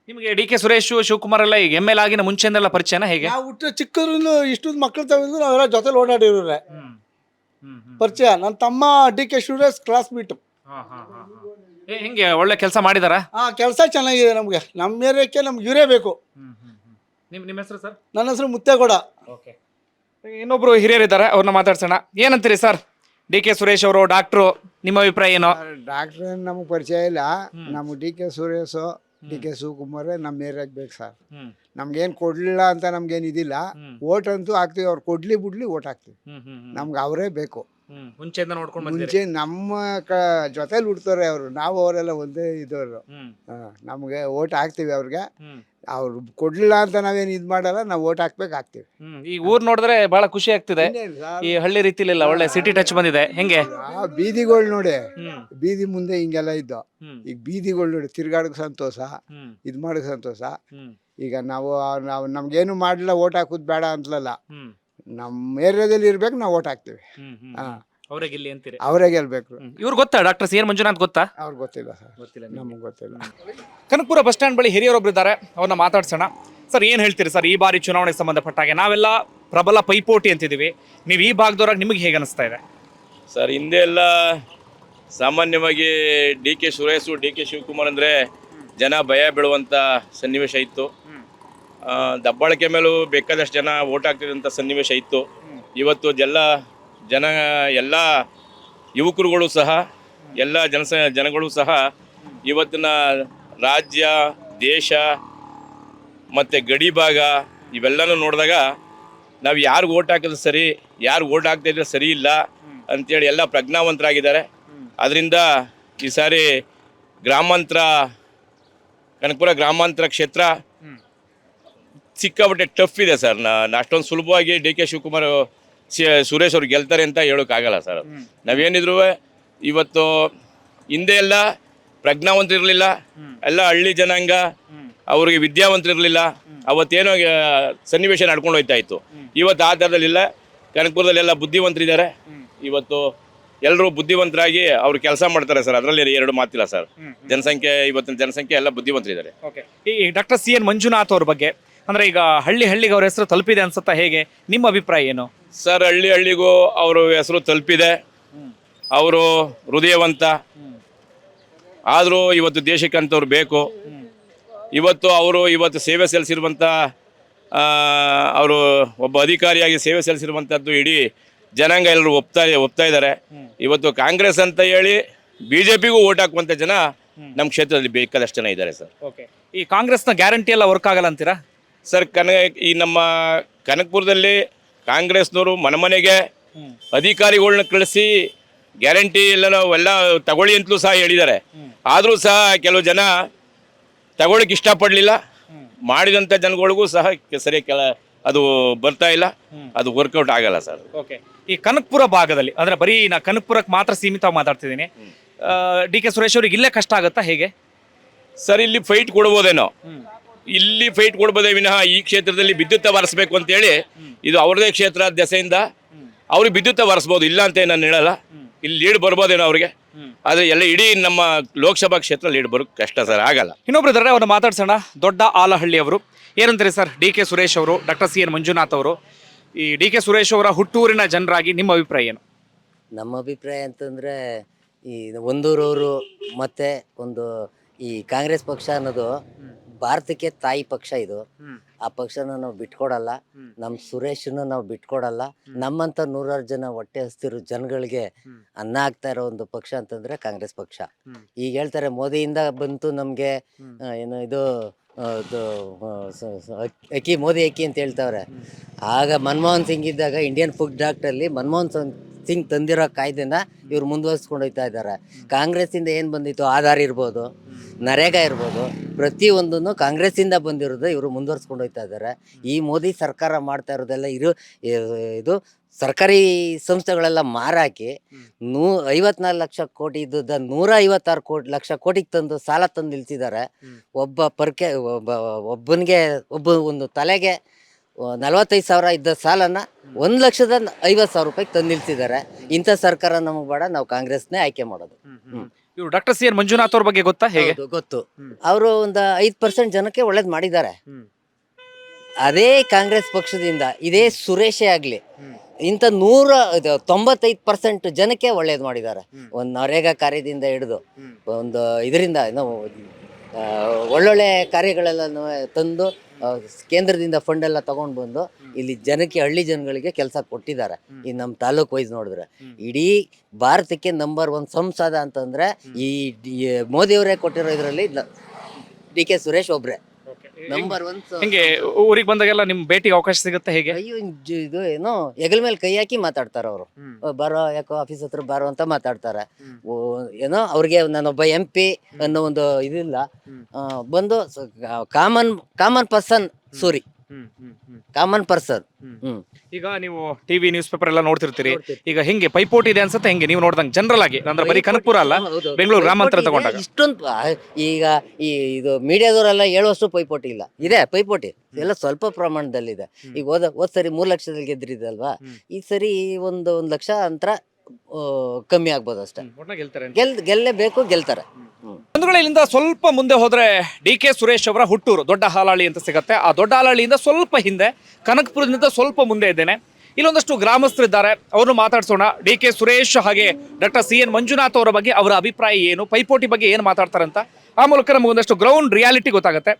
ನಿಮಗೆ ಡಿ ಕೆ ಸುರೇಶ್ ಶಿವಕುಮಾರ್ ಎಲ್ಲ ಈಗ ಎಂ ಎಲ್ ಆಗಿನ ಮುಂಚೆನೆಲ್ಲ ಪರಿಚಯನ ಹೇಗೆ? ನಾವು ಹುಟ್ಟು ಚಿಕ್ಕದ್ರಿಂದ ಇಷ್ಟೊಂದು ಮಕ್ಕಳು ತಗೊಂಡು ನಾವೆಲ್ಲ ಜೊತೆಲಿ ಓಡಾಡಿರೋರೆ. ಪರಿಚಯ. ನನ್ನ ತಮ್ಮ D K Suresh classmate ಏ, ಹೆಂಗೆ ಒಳ್ಳೆ ಕೆಲಸ ಮಾಡಿದಾರ? ಹಾಂ ಕೆಲಸ ಚೆನ್ನಾಗಿದೆ ನಮಗೆ. ನಮ್ಮ ಏರಿಯಾಕ್ಕೆ ನಮ್ಗೆ ಇವರೇ ಬೇಕು. ನಿಮ್ ನಿಮ್ಮ ಹೆಸರು ಸರ್? ನನ್ನ ಹೆಸರು ಮುತ್ತೇಗೌಡ. ಓಕೆ. ಇನ್ನೊಬ್ರು ಹಿರಿಯರಿದ್ದಾರೆ ಅವ್ರನ್ನ ಮಾತಾಡ್ಸೋಣ. ಏನಂತೀರಿ ಸರ್? ಡಿ ಕೆ ಸುರೇಶ್ ಅವರು ಡಾಕ್ಟ್ರು ನಿಮ್ಮ ಅಭಿಪ್ರಾಯ ಏನು? ಡಾಕ್ಟರ್ ನಮಗೆ ಪರಿಚಯ ಇಲ್ಲ. ನಮ್ಮ D K Suresh D K Shivakumar ನಮ್ಮ ಏರಿಯಾಗೆ ಬೇಕು ಸರ್. ನಮ್ಗೇನು ಕೊಡಲಿಲ್ಲ ಅಂತ ನಮ್ಗೇನು ಇದಿಲ್ಲ. ಓಟ್ ಅಂತೂ ಹಾಕ್ತೀವಿ. ಅವ್ರು ಕೊಡ್ಲಿ ಬಿಡ್ಲಿ ಓಟ್ ಹಾಕ್ತೀವಿ. ನಮ್ಗೆ ಅವರೇ ಬೇಕು. ಮುಂಚೆಯಿಂದ ನೋಡ್ಕೊಂಡು ಮುಂಚೆ ನಮ್ಮ ಕ ಜೊತೆಲಿ ಹುಡ್ತಾರೆ ಅವರು. ನಾವು ಅವರೆಲ್ಲ ಒಂದೇ ಇದ್ದವರು ನಮಗೆ ಓಟ್ ಹಾಕ್ತೀವಿ ಅವ್ರಿಗೆ. ಅವ್ರು ಕೊಡ್ಲಿಲ್ಲ ಅಂತ ನಾವೇನು ಇದು ಮಾಡಲ್ಲ ನಾವು ಓಟ್ ಹಾಕ್ಬೇಕು ಹಾಕ್ತೀವಿ. ಈ ಊರ್ ನೋಡಿದ್ರೆ ಬಹಳ ಖುಷಿ ಆಗ್ತಿದೆ. ಈ ಹಳ್ಳಿ ರೀತಿಲಿಲ್ಲ ಒಳ್ಳೆ ಸಿಟಿ ಟಚ್ ಬಂದಿದೆ. ಹೆಂಗೆ? ಆ ಬೀದಿಗಳು ನೋಡಿ. ಬೀದಿ ಮುಂದೆ ಹಿಂಗೆಲ್ಲ ಇದ್ದು. ಈಗ ಬೀದಿಗಳು ನೋಡಿ ತಿರ್ಗಾಡಕ್ ಸಂತೋಷ ಇದು ಮಾಡಕ್ ಸಂತೋಷ. ಈಗ ನಾವು ನಾವು ನಮ್ಗೇನು ಮಾಡಲಿಲ್ಲ ಓಟ್ ಹಾಕೋದು ಬೇಡ ಅಂತಲಲ್ಲ ನಮ್ಮ ಏರಿಯಾದಲ್ಲಿ ಇರ್ಬೇಕು ನಾವು ಓಟ್ ಹಾಕ್ತೀವಿ. ಹಾಂ. ಅಂತೀರಿ? ಅವರೇ ಗೆಲ್ಬೇಕು. ಇವ್ರು ಗೊತ್ತಾ ಡಾಕ್ಟರ್ ಸಿ ಎನ್ ಮಂಜುನಾಥ್ ಗೊತ್ತಾ? ಅವ್ರಿಗೆ ಗೊತ್ತಿಲ್ಲ ಸರ್. ನಮಗೆ? ಗೊತ್ತಿಲ್ಲ. ಕನಕಪುರ ಬಸ್ ಸ್ಟ್ಯಾಂಡ್ ಬಳಿ ಹಿರಿಯರೊಬ್ರು ಇದ್ದಾರೆ ಅವ್ರನ್ನ ಮಾತಾಡ್ಸೋಣ. ಸರ್ ಏನ್ ಹೇಳ್ತೀರಿ ಸರ್ ಈ ಬಾರಿ ಚುನಾವಣೆಗೆ ಸಂಬಂಧಪಟ್ಟಾಗೆ ನಾವೆಲ್ಲ ಪ್ರಬಲ ಪೈಪೋಟಿ ಅಂತಿದ್ದೀವಿ. ನೀವು ಈ ಭಾಗದವ್ರಾಗ ನಿಮಗೆ ಹೇಗೆ ಅನಿಸ್ತಾ ಇದೆ? ಸರ್ ಹಿಂದೆ ಎಲ್ಲ ಸಾಮಾನ್ಯವಾಗಿ D K Suresh D K Shivakumar ಅಂದರೆ ಜನ ಭಯ ಬೀಳುವಂಥ ಸನ್ನಿವೇಶ ಇತ್ತು. ದಬ್ಬಾಳಿಕೆ ಮೇಲೂ ಬೇಕಾದಷ್ಟು ಜನ ಓಟ್ ಹಾಕ್ತಿದ್ದಂಥ ಸನ್ನಿವೇಶ ಇತ್ತು. ಇವತ್ತು ಎಲ್ಲ ಜನ, ಎಲ್ಲ ಯುವಕರುಗಳು ಸಹ, ಎಲ್ಲ ಜನಸ, ಜನಗಳು ಸಹ ಇವತ್ತಿನ ರಾಜ್ಯ, ದೇಶ ಮತ್ತು ಗಡಿ ಭಾಗ ಇವೆಲ್ಲನೂ ನೋಡಿದಾಗ ನಾವು ಯಾರು ಓಟ್ ಹಾಕಿದ್ರೆ ಸರಿ, ಯಾರು ಓಟ್ ಹಾಕ್ತಾಯಿದ್ರೆ ಸರಿ ಇಲ್ಲ ಅಂತೇಳಿ ಎಲ್ಲ ಪ್ರಜ್ಞಾವಂತರಾಗಿದ್ದಾರೆ. ಅದರಿಂದ ಈ ಸಾರಿ ಗ್ರಾಮಾಂತರ, ಕನಕಪುರ ಗ್ರಾಮಾಂತರ ಕ್ಷೇತ್ರ ಸಿಕ್ಕಾಪಟ್ಟೆ ಟಫ್ ಇದೆ ಸರ್ ನಾನು ಅಷ್ಟೊಂದು ಸುಲಭವಾಗಿ ಡಿ ಕೆ ಶಿವಕುಮಾರ್ ಸುರೇಶ್ ಅವ್ರು ಗೆಲ್ತಾರೆ ಅಂತ ಹೇಳೋಕ್ಕಾಗಲ್ಲ ಸರ್ ನಾವೇನಿದ್ರು ಇವತ್ತು ಹಿಂದೆ ಎಲ್ಲ ಪ್ರಜ್ಞಾವಂತರಿರಲಿಲ್ಲ ಎಲ್ಲ ಹಳ್ಳಿ ಜನಾಂಗ ಅವ್ರಿಗೆ ವಿದ್ಯಾವಂತರಿರಲಿಲ್ಲ ಅವತ್ತೇನೋ ಸನ್ನಿವೇಶ ನಡ್ಕೊಂಡು ಹೋಯ್ತಾ ಇತ್ತು. ಇವತ್ತು ಆ ಥರದಲ್ಲಿಲ್ಲ ಕನಕಪುರದಲ್ಲೆಲ್ಲ ಬುದ್ಧಿವಂತರಿದ್ದಾರೆ. ಇವತ್ತು ಎಲ್ಲರೂ ಬುದ್ಧಿವಂತರಾಗಿ ಅವ್ರು ಕೆಲಸ ಮಾಡ್ತಾರೆ ಸರ್ ಅದರಲ್ಲಿ ಎರಡು ಮಾತಿಲ್ಲ ಸರ್ ಜನಸಂಖ್ಯೆ ಇವತ್ತಿನ ಜನಸಂಖ್ಯೆ ಎಲ್ಲ ಬುದ್ಧಿವಂತರಿದ್ದಾರೆ. ಈ ಡಾಕ್ಟರ್ ಸಿ ಎನ್ ಮಂಜುನಾಥ್ ಅವ್ರ ಬಗ್ಗೆ ಅಂದ್ರೆ ಈಗ ಹಳ್ಳಿ ಹಳ್ಳಿಗೆ ಅವ್ರ ಹೆಸರು ತಲುಪಿದೆ ಅನ್ಸುತ್ತಾ ಹೇಗೆ? ನಿಮ್ಮ ಅಭಿಪ್ರಾಯ ಏನು? ಸರ್ ಹಳ್ಳಿ ಹಳ್ಳಿಗೂ ಅವರು ಹೆಸರು ತಲುಪಿದೆ. ಅವರು ಹೃದಯವಂತ. ಆದರೂ ಇವತ್ತು ದೇಶಕ್ಕಂಥವ್ರು ಬೇಕು. ಇವತ್ತು ಅವರು ಇವತ್ತು ಸೇವೆ ಸಲ್ಲಿಸಿರುವಂಥ ಅವರು ಒಬ್ಬ ಅಧಿಕಾರಿಯಾಗಿ ಸೇವೆ ಸಲ್ಲಿಸಿರುವಂಥದ್ದು ಇಡೀ ಜನಾಂಗ ಎಲ್ಲರೂ ಒಪ್ತಾ ಒಪ್ತಾ ಇದ್ದಾರೆ. ಇವತ್ತು ಕಾಂಗ್ರೆಸ್ ಅಂತ ಹೇಳಿ ಬಿ ಜೆ ಪಿಗೂ ಓಟ್ ಹಾಕುವಂಥ ಜನ ನಮ್ಮ ಕ್ಷೇತ್ರದಲ್ಲಿ ಬೇಕಾದಷ್ಟು ಜನ ಇದ್ದಾರೆ ಸರ್. ಓಕೆ ಈ ಕಾಂಗ್ರೆಸ್ನ ಗ್ಯಾರಂಟಿ ಎಲ್ಲ ವರ್ಕ್ ಆಗಲ್ಲ ಅಂತೀರಾ? ಸರ್ ಕನ ಈ ನಮ್ಮ ಕನಕಪುರದಲ್ಲಿ ಕಾಂಗ್ರೆಸ್ನವರು ಮನೆ ಮನೆಗೆ ಅಧಿಕಾರಿಗಳನ್ನ ಕಳಿಸಿ ಗ್ಯಾರಂಟಿ ಎಲ್ಲ ಎಲ್ಲ ತಗೊಳ್ಳಿ ಅಂತಲೂ ಸಹ ಹೇಳಿದ್ದಾರೆ. ಆದರೂ ಸಹ ಕೆಲವು ಜನ ತಗೊಳ್ಳಿಕ್ಕೆ ಇಷ್ಟಪಡಲಿಲ್ಲ. ಮಾಡಿದಂಥ ಜನಗಳಿಗೂ ಸಹ ಸರಿ ಸರಿಯಾಗಿ ಕೆಲ ಅದು ಬರ್ತಾ ಇಲ್ಲ. ಅದು ವರ್ಕೌಟ್ ಆಗಲ್ಲ ಸರ್. ಓಕೆ. ಈ ಕನಕಪುರ ಭಾಗದಲ್ಲಿ ಅಂದರೆ ಬರೀ ನಾ ಕನಕಪುರಕ್ಕೆ ಮಾತ್ರ ಸೀಮಿತವಾಗಿ ಮಾತಾಡ್ತಿದ್ದೀನಿ. ಡಿ ಕೆ ಸುರೇಶ್ ಅವ್ರಿಗೆ ಇಲ್ಲೇ ಕಷ್ಟ ಆಗುತ್ತಾ ಹೇಗೆ? ಸರ್ ಇಲ್ಲಿ ಫೈಟ್ ಕೊಡ್ಬೋದೇನೋ. ಇಲ್ಲಿ ಫೈಟ್ ಕೊಡ್ಬೋದೇ ವಿನಃ ಈ ಕ್ಷೇತ್ರದಲ್ಲಿ ವಿದ್ಯುತ್ ಬಾರಿಸ್ಬೇಕು ಅಂತೇಳಿ ಇದು ಅವ್ರದೇ ಕ್ಷೇತ್ರ ದೆಸೆಯಿಂದ ಅವ್ರಿಗೆ ವಿದ್ಯುತ್ ಬಾರಿಸ್ಬೋದು ಇಲ್ಲ ಅಂತ ನಾನು ಹೇಳಲ್ಲ. ಇಲ್ಲಿ ಲೀಡ್ ಬರ್ಬೋದೇನೋ ಅವ್ರಿಗೆ. ಆದರೆ ಎಲ್ಲ ಇಡೀ ನಮ್ಮ ಲೋಕಸಭಾ ಕ್ಷೇತ್ರ ಲೀಡ್ ಬರೋಕ್ಕೆ ಕಷ್ಟ ಸರ್ ಆಗಲ್ಲ. ಇನ್ನೊಬ್ರು ಇದ್ದಾರೆ ಅವ್ರನ್ನ ಮಾತಾಡ್ಸೋಣ. ದೊಡ್ಡ ಆಲಹಳ್ಳಿ ಅವರು. ಏನಂತಾರೆ ಸರ್ ಡಿ ಕೆ ಸುರೇಶ್ ಅವರು ಡಾಕ್ಟರ್ ಸಿ ಎನ್ ಮಂಜುನಾಥ್ ಅವರು? ಈ ಡಿ ಕೆ ಸುರೇಶ್ ಅವರ ಹುಟ್ಟೂರಿನ ಜನರಾಗಿ ನಿಮ್ಮ ಅಭಿಪ್ರಾಯ ಏನು? ನಮ್ಮ ಅಭಿಪ್ರಾಯ ಅಂತಂದರೆ ಈ ಒಂದೂರವರು ಮತ್ತು ಒಂದು ಈ ಕಾಂಗ್ರೆಸ್ ಪಕ್ಷ ಅನ್ನೋದು ಭಾರತಕ್ಕೆ ತಾಯಿ ಪಕ್ಷ ಇದು. ಆ ಪಕ್ಷನ ನಾವು ಬಿಟ್ಕೊಡಲ್ಲ. ನಮ್ ಸುರೇಶನ ನಾವು ಬಿಟ್ಕೊಡಲ್ಲ. ನಮ್ಮಂತ ನೂರಾರು ಜನ ಹೊಟ್ಟೆ ಹಸ್ತಿರೋ ಜನಗಳಿಗೆ ಅನ್ನ ಆಗ್ತಾ ಇರೋ ಒಂದು ಪಕ್ಷ ಅಂತಂದ್ರೆ ಕಾಂಗ್ರೆಸ್ ಪಕ್ಷ. ಈಗ ಹೇಳ್ತಾರೆ ಮೋದಿಯಿಂದ ಬಂತು ನಮ್ಗೆ ಏನು ಇದು ಅಕ್ಕಿ- ಮೋದಿ ಅಕ್ಕಿ ಅಂತ ಹೇಳ್ತಾವ್ರೆ. ಆಗ ಮನಮೋಹನ್ ಸಿಂಗ್ ಇದ್ದಾಗ ಇಂಡಿಯನ್ ಫುಡ್ ಡಾಕ್ಟ್ರಲ್ಲಿ ಮನಮೋಹನ್ ಸಿಂಗ್ ಸಿಂಗ್ ತಂದಿರೋ ಕಾಯ್ದೆನ ಇವ್ರು ಮುಂದುವರಿಸ್ಕೊಂಡು ಹೋಗ್ತಾ ಇದ್ದಾರೆ. ಕಾಂಗ್ರೆಸ್ಸಿಂದ ಏನು ಬಂದಿತ್ತು? ಆಧಾರ್ ಇರ್ಬೋದು. ನರೇಗಾ ಇರ್ಬೋದು ಪ್ರತಿಯೊಂದನ್ನು ಕಾಂಗ್ರೆಸ್ಸಿಂದ ಬಂದಿರೋದು ಇವರು ಮುಂದುವರ್ಸ್ಕೊಂಡು ಹೋಗ್ತಾ ಇದ್ದಾರೆ. ಈ ಮೋದಿ ಸರ್ಕಾರ ಮಾಡ್ತಾ ಇರೋದೆಲ್ಲ ಇರು ಇದು ಸರ್ಕಾರಿ ಸಂಸ್ಥೆಗಳೆಲ್ಲ ಮಾರಾಕಿ ನೂ ಐವತ್ನಾಲ್ಕು ಲಕ್ಷ ಕೋಟಿ ಇದ್ದದ ನೂರ ಐವತ್ತಾರು ಕೋಟಿ ಲಕ್ಷ ಕೋಟಿಗೆ ತಂದು ಸಾಲ ತಂದು ನಿಲ್ಸಿದ್ದಾರೆ. ಒಬ್ಬ ಪರ್ಕೆ ಒಬ್ಬ ಒಬ್ಬನಿಗೆ ಒಬ್ಬ ಒಂದು ತಲೆಗೆ ನಲವತ್ತೈದು ಸಾವಿರ ಇದ್ದ ಸಾಲನ ಒಂದು ಲಕ್ಷದ ಐವತ್ತು ಸಾವಿರ ರೂಪಾಯಿಗೆ ತಂದು ನಿಲ್ಸಿದ್ದಾರೆ. ಇಂಥ ಸರ್ಕಾರ ನಮಗೆ ಬೇಡ ನಾವು ಕಾಂಗ್ರೆಸ್ನೇ ಆಯ್ಕೆ ಮಾಡೋದು. ಇವರು ಡಾಕ್ಟರ್ ಸಿ ಎನ್ ಮಂಜುನಾಥ್ ಅವ್ರ ಬಗ್ಗೆ ಗೊತ್ತಾ? ಹೇಗೆ? ಹೌದು, ಗೊತ್ತು. ಅವರು ಒಂದು ಐದು ಪರ್ಸೆಂಟ್ ಜನಕ್ಕೆ ಒಳ್ಳೇದು ಮಾಡಿದ್ದಾರೆ. ಅದೇ ಕಾಂಗ್ರೆಸ್ ಪಕ್ಷದಿಂದ ಇದೇ ಸುರೇಶೇ ಆಗಲಿ ಇಂಥ ನೂರ ಇದು ತೊಂಬತ್ತೈದು ಪರ್ಸೆಂಟ್ ಜನಕ್ಕೆ ಒಳ್ಳೇದು ಮಾಡಿದ್ದಾರೆ. ಒಂದು ನರೇಗಾ ಕಾರ್ಯದಿಂದ ಹಿಡಿದು ಒಂದು ಇದರಿಂದ ಆ, ಒಳ್ಳೊಳ್ಳೆ ಕಾರ್ಯಗಳೆಲ್ಲ ತಂದು ಕೇಂದ್ರದಿಂದ ಫಂಡ್ ಎಲ್ಲ ತಗೊಂಡು ಬಂದು ಇಲ್ಲಿ ಜನಕ್ಕೆ, ಹಳ್ಳಿ ಜನಗಳಿಗೆ ಕೆಲಸ ಕೊಟ್ಟಿದ್ದಾರೆ. ಈ ನಮ್ಮ ತಾಲೂಕ್ ವೈಸ್ ನೋಡಿದ್ರೆ. ಇಡೀ ಭಾರತಕ್ಕೆ ನಂಬರ್ ಒನ್ ಸಂಸದ ಅಂತಂದ್ರೆ ಈ ಮೋದಿಯವರೇ ಕೊಟ್ಟಿರೋ ಇದರಲ್ಲಿ ಡಿ ಕೆ ಸುರೇಶ್ ಒಬ್ರೆ. ನಂಬರ್ ಒನ್ ಹಿಂಗೆ ಊರಿಗೆ ಬಂದಾಗೆಲ್ಲ ನಿಮ್ ಭೇಟಿ ಅವಕಾಶ ಸಿಗುತ್ತೆ ಹೇಗೆ? ಅಯ್ಯೋ ಇದು ಏನೋ ಹೆಗಲ ಮೇಲೆ ಕೈ ಹಾಕಿ ಮಾತಾಡ್ತಾರ ಅವರು. ಬರೋ ಯಾಕೋ ಆಫೀಸ್ ಹತ್ರ ಬರೋ ಅಂತ ಮಾತಾಡ್ತಾರೆ. ಓ, ಏನೋ ಅವ್ರಿಗೆ ನಾನೊಬ್ಬ ಎಂ ಪಿ ಅನ್ನೋ ಒಂದು ಇದಿಲ್ಲ. ಆ, ಬಂದು common common person Suri common person hmm. ಈಗ ನೀವು ಟಿವಿ ನ್ಯೂಸ್ ಪೇಪರ್ ಎಲ್ಲ ನೋಡ್ತಿರ್ತೀರಿ. ಈಗ ಹೆಂಗೆ ಪೈಪೋಟಿ ಇದೆ ಅನ್ಸುತ್ತೆ ಹೆಂಗೆ? ನೀವು ನೋಡ್ದಂಗೆ ಜನರಲ್ ಆಗಿ. ಅಂದ್ರೆ ಬರೀ ಕನಕಪುರ ಅಲ್ಲ ಬೆಂಗಳೂರು ಗ್ರಾಮಾಂತರ ತಗೊಂಡಾಗ ಇದೆ. ಇಷ್ಟೊಂದು ಆ, ಈಗ ಈ ಇದು ಮೀಡಿಯಾದವರೆಲ್ಲ ಹೇಳುವಷ್ಟು ಪೈಪೋಟಿ ಇಲ್ಲ. ಇದೆ ಪೈಪೋಟಿ. ಎಲ್ಲ ಸ್ವಲ್ಪ ಪ್ರಮಾಣದಲ್ಲಿದೆ. ಈಗ ಹೋದ ಹೋದ್ ಸರಿ ಮೂರು ಲಕ್ಷದಲ್ಲಿ ಗೆದ್ರಿದಲ್ವಾ ಈ ಸರಿ ಒಂದು ಒಂದ್ ಲಕ್ಷ ಅಂತರ ಕಮ್ಮಿ ಆಗ್ಬೋದು ಅಷ್ಟೇ. ಒಟ್ನಾಗ್ ಗೆಲ್ತಾರೆ. ಗೆಲ್ ಗೆಲ್ಲೇಬೇಕು ಗೆಲ್ತಾರೆ. ಇಲ್ಲಿಂದ ಸ್ವಲ್ಪ ಮುಂದೆ ಹೋದ್ರೆ ಡಿ ಕೆ ಸುರೇಶ್ ಅವರ ಹುಟ್ಟೂರು, ದೊಡ್ಡ ಹಾಲಾಳಿ ಅಂತ ಸಿಗತ್ತೆ. ಆ ದೊಡ್ಡ ಹಾಲಾಳಿಯಿಂದ ಸ್ವಲ್ಪ ಹಿಂದೆ, ಕನಕಪುರದಿಂದ ಸ್ವಲ್ಪ ಮುಂದೆ ಇದ್ದೇನೆ. ಇಲ್ಲೊಂದಷ್ಟು ಗ್ರಾಮಸ್ಥರಿದ್ದಾರೆ. ಅವ್ರನ್ನು ಮಾತಾಡ್ಸೋಣ. ಡಿ ಕೆ ಸುರೇಶ್ ಹಾಗೆ ಡಾಕ್ಟರ್ ಸಿ ಎನ್ ಮಂಜುನಾಥ್ ಅವರ ಬಗ್ಗೆ ಅವರ ಅಭಿಪ್ರಾಯ ಏನು, ಪೈಪೋಟಿ ಬಗ್ಗೆ ಏನು ಮಾತಾಡ್ತಾರೆ ಅಂತ ಆ ಮೂಲಕ ನಮಗೊಂದಷ್ಟು ಗ್ರೌಂಡ್ ರಿಯಾಲಿಟಿ ಗೊತ್ತಾಗುತ್ತೆ.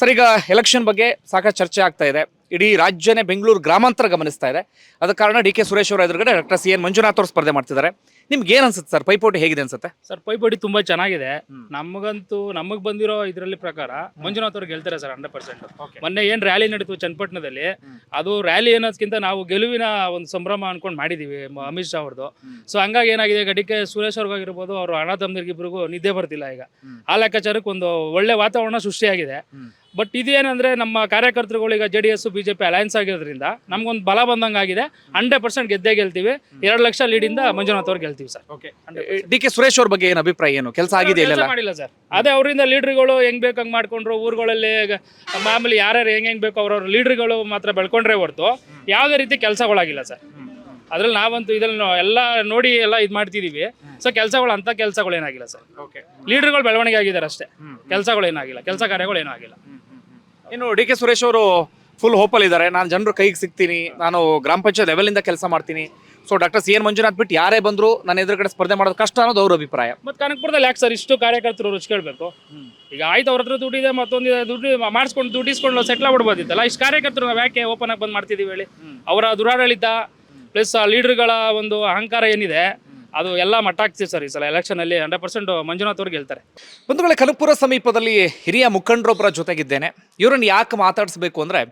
ಸರ್, ಈಗ ಎಲೆಕ್ಷನ್ ಬಗ್ಗೆ ಸಾಕಷ್ಟು ಚರ್ಚೆ ಆಗ್ತಾ ಇದೆ. ಇಡೀ ರಾಜ್ಯನೇ ಬೆಂಗಳೂರು ಗ್ರಾಮಾಂತರ ಗಮನಿಸ್ತಾ ಇದೆ. ಅದ ಕಾರಣ ಡಿ ಕೆ ಸುರೇಶ್ ಅವರ ಎದುರುಗಡೆ ಡಾಕ್ಟರ್ ಸಿ ಎನ್ ಮಂಜುನಾಥ್ ಅವರು ಸ್ಪರ್ಧೆ ಮಾಡ್ತಿದ್ದಾರೆ. ನಿಮ್ಗೆ ಏನ್ ಅನ್ಸುತ್ತೆ ಸರ್? ಪೈಪೋಟಿ ಹೇಗಿದೆ ಅನ್ಸುತ್ತೆ? ಸರ್ ಪೈಪೋಟಿ ತುಂಬಾ ಚೆನ್ನಾಗಿದೆ. ನಮಗಂತೂ ನಮಗ್ ಬಂದಿರೋ ಇದರಲ್ಲಿ ಪ್ರಕಾರ ಮಂಜುನಾಥ್ ಅವ್ರು ಗೆಲ್ತಾರೆ ಸರ್ ಹಂಡ್ರೆಡ್ ಪರ್ಸೆಂಟ್ ಮೊನ್ನೆ ಏನ್ ರ್ಯಾಲಿ ನಡೀತು ಚನ್ನಪಟ್ಟಣದಲ್ಲಿ ಅದು ರ್ಯಾಲಿ ಅನ್ನೋದ್ಕಿಂತ ನಾವು ಗೆಲುವಿನ ಒಂದು ಸಂಭ್ರಮ ಅನ್ಕೊಂಡು ಮಾಡಿದೀವಿ ಅಮಿತ್ ಶಾ ಅವ್ರದ್ದು ಸೊ ಹಂಗಾಗಿ ಏನಾಗಿದೆ ಗಡಿಕೆ ಸುರೇಶ್ ಅವ್ರಿಗೆ ಆಗಿರ್ಬೋದು ಅವ್ರಿಗಾಗಿರ್ಬೋದು ಅವ್ರು ಅಣ್ಣ ತಮ್ಮದಿರಿಗಿಬ್ರಿಗೂ ನಿದ್ದೆ ಬರ್ತಿಲ್ಲ ಈಗ. ಆ ಲೆಕ್ಕಾಚಾರಕ್ಕೆ ಒಂದು ಒಳ್ಳೆ ವಾತಾವರಣ ಸೃಷ್ಟಿಯಾಗಿದೆ. ಬಟ್ ಇದೇನಂದ್ರೆ ನಮ್ಮ ಕಾರ್ಯಕರ್ತರುಗಳು ಈಗ J D S BJP alliance ಆಗಿರೋದ್ರಿಂದ ನಮ್ಗೊಂದು ಬಲ ಬಂದಂಗೆ ಆಗಿದೆ ಹಂಡ್ರೆಡ್ ಪರ್ಸೆಂಟ್ ಗೆದ್ದೇ ಗೆಲ್ತೀವಿ. ಎರಡು ಲಕ್ಷ ಲೀಡಿಂದ ಮಂಜುನಾಥ್ ಅವ್ರು ಗೆಲ್ತೀವಿ ಸರ್. ಡಿ ಕೆ ಸುರೇಶ್ ಅವ್ರ ಬಗ್ಗೆ ಏನು ಅಭಿಪ್ರಾಯ ಏನು? ಕೆಲಸ ಆಗಿದೆ ಮಾಡಿಲ್ಲ ಸರ್. ಅದೇ ಅವರಿಂದ ಲೀಡರ್ಗಳು ಹೆಂಗ್ ಬೇಕು ಹಂಗ್ ಮಾಡ್ಕೊಂಡ್ರು ಊರುಗಳಲ್ಲಿ ಮಾಮೂಲಿ ಯಾರ್ಯಾರು ಹೆಂಗ್ ಹೆಂಗ್ ಬೇಕು ಅವ್ರವ್ರ ಲೀಡರ್ಗಳು ಮಾತ್ರ ಬೆಳ್ಕೊಂಡ್ರೆ ಹೊರತು ಯಾವುದೇ ರೀತಿ ಕೆಲಸಗಳಾಗಿಲ್ಲ ಸರ್. ಅದ್ರಲ್ಲಿ ನಾವಂತೂ ಇದ್ರಲ್ಲಿ ಎಲ್ಲ ನೋಡಿ ಎಲ್ಲ ಇದು ಮಾಡ್ತಿದೀವಿ. ಸೊ ಕೆಲಸಗಳು ಅಂತ ಕೆಲಸಗಳು ಏನಾಗಿಲ್ಲ ಸರ್ ಲೀಡರ್ಗಳು ಬೆಳವಣಿಗೆ ಆಗಿದ್ದಾರೆ ಅಷ್ಟೇ. ಕೆಲಸಗಳು ಏನಾಗಿಲ್ಲ ಕೆಲಸ ಕಾರ್ಯಗಳು ಏನೂ ಆಗಿಲ್ಲ ಇನ್ನು ಡಿ ಕೆ ಸುರೇಶ್ ಅವರು ಫುಲ್ ಹೋಪಲ್ ಇದ್ದಾರೆ. ನಾನು ಜನರು ಕೈಗೆ ಸಿಗ್ತೀನಿ. ನಾನು ಗ್ರಾಮ ಪಂಚಾಯತ್ ಲೆವೆಲಿಂದ ಕೆಲಸ ಮಾಡ್ತೀನಿ. So doctor C N Manjunath ಬಿಟ್ಟು ಯಾರೇ ಬಂದ್ರು ನನ್ನ ಎದುರುಗಡೆ ಸ್ಪರ್ಧೆ ಮಾಡೋದು ಕಷ್ಟ ಅನ್ನೋದು ಅವ್ರ ಅಭಿಪ್ರಾಯ. ಮತ್ತೆ ಕನಕಪುರದಲ್ಲಿ ಯಾಕೆ ಸರ್ ಇಷ್ಟು ಕಾರ್ಯಕರ್ತರು ರುಚಿ ಕೇಳಬೇಕು? ಈಗ ಆಯ್ತು ಅವ್ರ ಹತ್ರ ದುಡ್ಡಿದೆ ಮತ್ತೊಂದಿದೆ ದುಡ್ಡು ಮಾಡಿಸ್ಕೊಂಡು ದುಡ್ಡು ಇಸ್ಕೊಂಡು ಸೆಟ್ಲ್ ಆಗ್ಬಿಡ್ಬೋದಿತ್ತಲ್ಲ? ಇಷ್ಟು ಕಾರ್ಯಕರ್ತರು ನಾವು ಯಾಕೆ ಓಪನ್ ಆಗಿ ಬಂದು ಮಾಡ್ತಿದ್ದೀವಿ ಹೇಳಿ? ಅವರ ದುರಾಡಳಿತ ಪ್ಲಸ್ ಆ ಲೀಡರ್ಗಳ ಒಂದು ಅಹಂಕಾರ ಏನಿದೆ? ಅದು ಎಲ್ಲ ಮಟ್ಟ ಹಾಕ್ತೀವಿ ಸರ್ ಈ ಸಲ ಎಲೆಕ್ಷನ್ ಅಲ್ಲಿ ಹಂಡ್ರೆಡ್ ಪರ್ಸೆಂಟ್ ಮಂಜುನಾಥ್ ಅವ್ರು ಗೆಲ್ತಾರೆ. ಒಂದು ವೇಳೆ ಕನಕಪುರ ಸಮೀಪದಲ್ಲಿ ಹಿರಿಯ ಮುಖಂಡರೊಬ್ಬರ ಜೊತೆಗಿದ್ದೇನೆ. ಇವರನ್ನು ಯಾಕೆ ಮಾತಾಡಿಸ್ಬೇಕು ಅಂದರೆ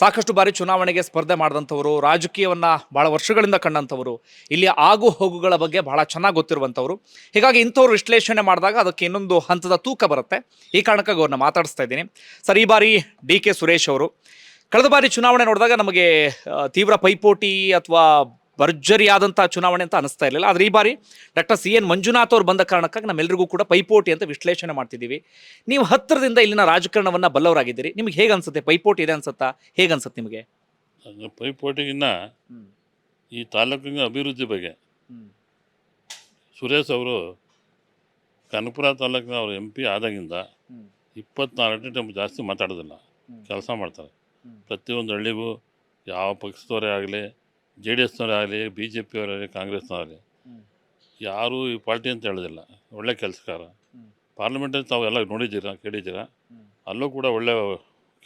ಸಾಕಷ್ಟು ಬಾರಿ ಚುನಾವಣೆಗೆ ಸ್ಪರ್ಧೆ ಮಾಡಿದಂಥವರು, ರಾಜಕೀಯವನ್ನು ಭಾಳ ವರ್ಷಗಳಿಂದ ಕಂಡಂಥವರು, ಇಲ್ಲಿ ಆಗು ಹೋಗುಗಳ ಬಗ್ಗೆ ಭಾಳ ಚೆನ್ನಾಗಿ ಗೊತ್ತಿರುವಂಥವ್ರು. ಹೀಗಾಗಿ ಇಂಥವ್ರು ವಿಶ್ಲೇಷಣೆ ಮಾಡಿದಾಗ ಅದಕ್ಕೆ ಇನ್ನೊಂದು ಹಂತದ ತೂಕ ಬರುತ್ತೆ. ಈ ಕಾರಣಕ್ಕಾಗಿ ಅವ್ರನ್ನ ಮಾತಾಡಿಸ್ತಾ ಇದ್ದೀನಿ. ಸರ್, ಈ ಬಾರಿ ಡಿ ಕೆ ಸುರೇಶ್ ಅವರು, ಕಳೆದ ಬಾರಿ ಚುನಾವಣೆ ನೋಡಿದಾಗ ನಮಗೆ ತೀವ್ರ ಪೈಪೋಟಿ ಅಥವಾ ಭರ್ಜರಿಯಾದಂಥ ಚುನಾವಣೆ ಅಂತ ಅನಿಸ್ತಾ ಇರಲಿಲ್ಲ. ಆದರೆ ಈ ಬಾರಿ ಡಾಕ್ಟರ್ ಸಿ ಎನ್ ಮಂಜುನಾಥ್ ಅವರು ಬಂದ ಕಾರಣಕ್ಕಾಗಿ ನಮ್ಮೆಲ್ಲರಿಗೂ ಕೂಡ ಪೈಪೋಟಿ ಅಂತ ವಿಶ್ಲೇಷಣೆ ಮಾಡ್ತಿದ್ದೀವಿ. ನೀವು ಹತ್ತಿರದಿಂದ ಇಲ್ಲಿನ ರಾಜಕಾರಣವನ್ನು ಬಲ್ಲವರಾಗಿದ್ದೀರಿ. ನಿಮ್ಗೆ ಹೇಗೆ ಅನ್ಸುತ್ತೆ? ಪೈಪೋಟಿ ಇದೆ ಅನ್ಸುತ್ತಾ? ಹೇಗೆ ಅನ್ಸುತ್ತೆ ನಿಮಗೆ? ಪೈಪೋಟಿಗಿನ್ನ ಈ ತಾಲೂಕಿನ ಅಭಿವೃದ್ಧಿ ಬಗ್ಗೆ. ಸುರೇಶ್ ಅವರು ಕನಕಪುರ ತಾಲೂಕಿನ ಅವರು ಎಂ ಪಿ ಆದಾಗಿಂದ ಹ್ಮ್. ಇಪ್ಪತ್ನಾಲ್ಕು ಟೈಮ್ ಜಾಸ್ತಿ ಮಾತಾಡೋದಿಲ್ಲ. ಕೆಲಸ ಮಾಡ್ತಾರೆ. ಪ್ರತಿಯೊಂದು ಹಳ್ಳಿಗೂ ಯಾವ ಪಕ್ಷದವರೇ ಆಗಲಿ ಜೆ ಡಿ ಎಸ್ನವರಾಗಲಿ ಬಿ ಜೆ ಪಿಯವರಾಗಲಿ ಕಾಂಗ್ರೆಸ್ನವರಾಗಲಿ. ಯಾರೂ ಈ ಪಾರ್ಟಿ ಅಂತ ಹೇಳೋದಿಲ್ಲ ಒಳ್ಳೆ ಕೆಲಸಕಾರ. ಪಾರ್ಲಿಮೆಂಟಲ್ಲಿ ತಾವು ಎಲ್ಲ ನೋಡಿದ್ದೀರಾ ಕೇಳಿದ್ದೀರಾ ಅಲ್ಲೂ ಕೂಡ ಒಳ್ಳೆ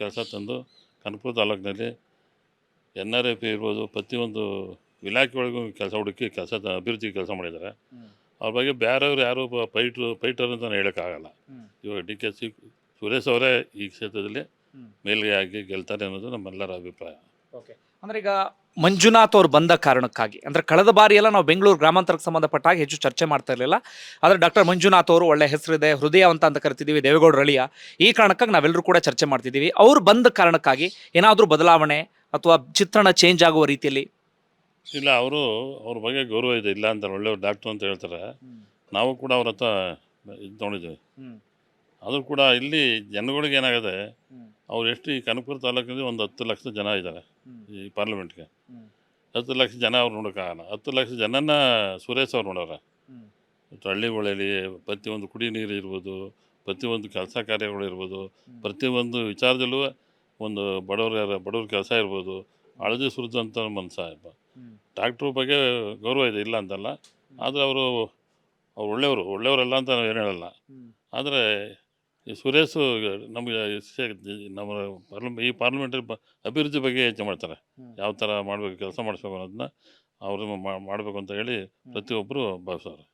ಕೆಲಸ ತಂದು ಕನಕಪುರ ತಾಲೂಕಿನಲ್ಲಿ ಎನ್ ಆರ್ ಎಫ್ ಇರ್ಬೋದು ಪ್ರತಿಯೊಂದು ಇಲಾಖೆ ಒಳಗೂ ಕೆಲಸ ಹುಡುಕಿ ಕೆಲಸ ಅಭಿವೃದ್ಧಿ ಕೆಲಸ ಮಾಡಿದ್ದಾರೆ. ಅವ್ರ ಬಗ್ಗೆ ಬೇರೆಯವ್ರು ಯಾರು ಪೈಟ್ರು ಪೈಟರ್ ಅಂತ ಹೇಳೋಕ್ಕಾಗಲ್ಲ. ಇವಾಗ ಡಿ ಕೆ ಸಿ ಸುರೇಶ್ ಅವರೇ ಈ ಕ್ಷೇತ್ರದಲ್ಲಿ. ಮೇಲ್ಗೆ ಆಗಿ ಗೆಲ್ತಾರೆ ಅನ್ನೋದು ನಮ್ಮೆಲ್ಲರ ಅಭಿಪ್ರಾಯ ಓಕೆ ಅಂದರೆ ಈಗ ಮಂಜುನಾಥ್ ಅವ್ರು ಬಂದ ಕಾರಣಕ್ಕಾಗಿ. ಅಂದ್ರೆ ಕಳೆದ ಬಾರಿ ಎಲ್ಲ ನಾವು ಬೆಂಗಳೂರು ಗ್ರಾಮಾಂತರಕ್ಕೆ ಸಂಬಂಧಪಟ್ಟಾಗ ಹೆಚ್ಚು ಚರ್ಚೆ ಮಾಡ್ತಾ ಇರಲಿಲ್ಲ. ಆದರೆ ಡಾಕ್ಟರ್ ಮಂಜುನಾಥ್ ಅವರು ಒಳ್ಳೆ ಹೆಸರಿದೆ ಹೃದಯವಂತ ಅಂತ ಕರಿತಿದ್ದೀವಿ ದೇವೇಗೌಡ ರಳಿಯ ಈ ಕಾರಣಕ್ಕಾಗಿ ನಾವೆಲ್ಲರೂ ಕೂಡ ಚರ್ಚೆ ಮಾಡ್ತಿದ್ದೀವಿ. ಅವ್ರು ಬಂದ ಕಾರಣಕ್ಕಾಗಿ ಏನಾದರೂ ಬದಲಾವಣೆ ಅಥವಾ ಚಿತ್ರಣ ಚೇಂಜ್ ಆಗುವ ರೀತಿಯಲ್ಲಿ? ಇಲ್ಲ ಅವರು ಅವ್ರ ಬಗ್ಗೆ ಗೌರವ ಇದೆ ಇಲ್ಲ ಅಂತ ಒಳ್ಳೆಯವ್ರು ಡಾಕ್ಟ್ರು ಅಂತ ಹೇಳ್ತಾರೆ. ನಾವು ಕೂಡ ಅವ್ರ ಹತ್ರ ಇದು ನೋಡಿದ್ದೀವಿ. ಆದರೂ ಕೂಡ ಇಲ್ಲಿ ಜನಗಳಿಗೆ ಏನಾಗಿದೆ. ಅವ್ರು ಎಷ್ಟು ಈ ಕನಕಪುರ ತಾಲೂಕಿನಲ್ಲಿ ಒಂದು ಹತ್ತು ಲಕ್ಷ ಜನ ಇದ್ದಾರೆ ಈ ಪಾರ್ಲಿಮೆಂಟ್ಗೆ. ಹತ್ತು ಲಕ್ಷ ಜನ ಅವ್ರು ನೋಡೋಕ್ಕಾಗಲ್ಲ ಹತ್ತು ಲಕ್ಷ ಜನನ ಸುರೇಶ್ ಅವ್ರು ನೋಡೋರ. ಹಳ್ಳಿ ಹಳ್ಳಿಗಳಲ್ಲಿ ಪ್ರತಿಯೊಂದು ಕುಡಿ ನೀರು ಇರ್ಬೋದು ಪ್ರತಿಯೊಂದು ಕೆಲಸ ಕಾರ್ಯಗಳು ಇರ್ಬೋದು ಪ್ರತಿಯೊಂದು ವಿಚಾರದಲ್ಲೂ ಒಂದು ಬಡವ್ರ ಬಡವ್ರ ಕೆಲಸ ಇರ್ಬೋದು ಅಳದಿ ಸುರಿದಂಥ ಮನಸ್ಸ ಹ್ಮ್. ಡಾಕ್ಟ್ರ್ ಬಗ್ಗೆ ಗೌರವ ಇದೆ ಇಲ್ಲ ಅಂತಲ್ಲ. ಆದರೆ ಅವರು ಅವ್ರು ಒಳ್ಳೆಯವರು ಒಳ್ಳೆಯವರಲ್ಲ ಅಂತ ನಾವು ಏನು ಹೇಳಲ್ಲ. ಆದರೆ ಈ ಸುರೇಶು ನಮಗೆ ನಮ್ಮ ಪಾರ್ಲಿಮೆ ಈ ಪಾರ್ಲಿಮೆಂಟರಿ ಅಭಿವೃದ್ಧಿ ಬಗ್ಗೆ ಯೋಚನೆ ಮಾಡ್ತಾರೆ. ಯಾವ ಥರ ಮಾಡಬೇಕು ಕೆಲಸ ಮಾಡಿಸ್ಬೇಕು ಅನ್ನೋದನ್ನ ಅವರು ಮಾಡಬೇಕು ಅಂತ ಹೇಳಿ ಪ್ರತಿಯೊಬ್ಬರು ಭಾವಿಸೋರು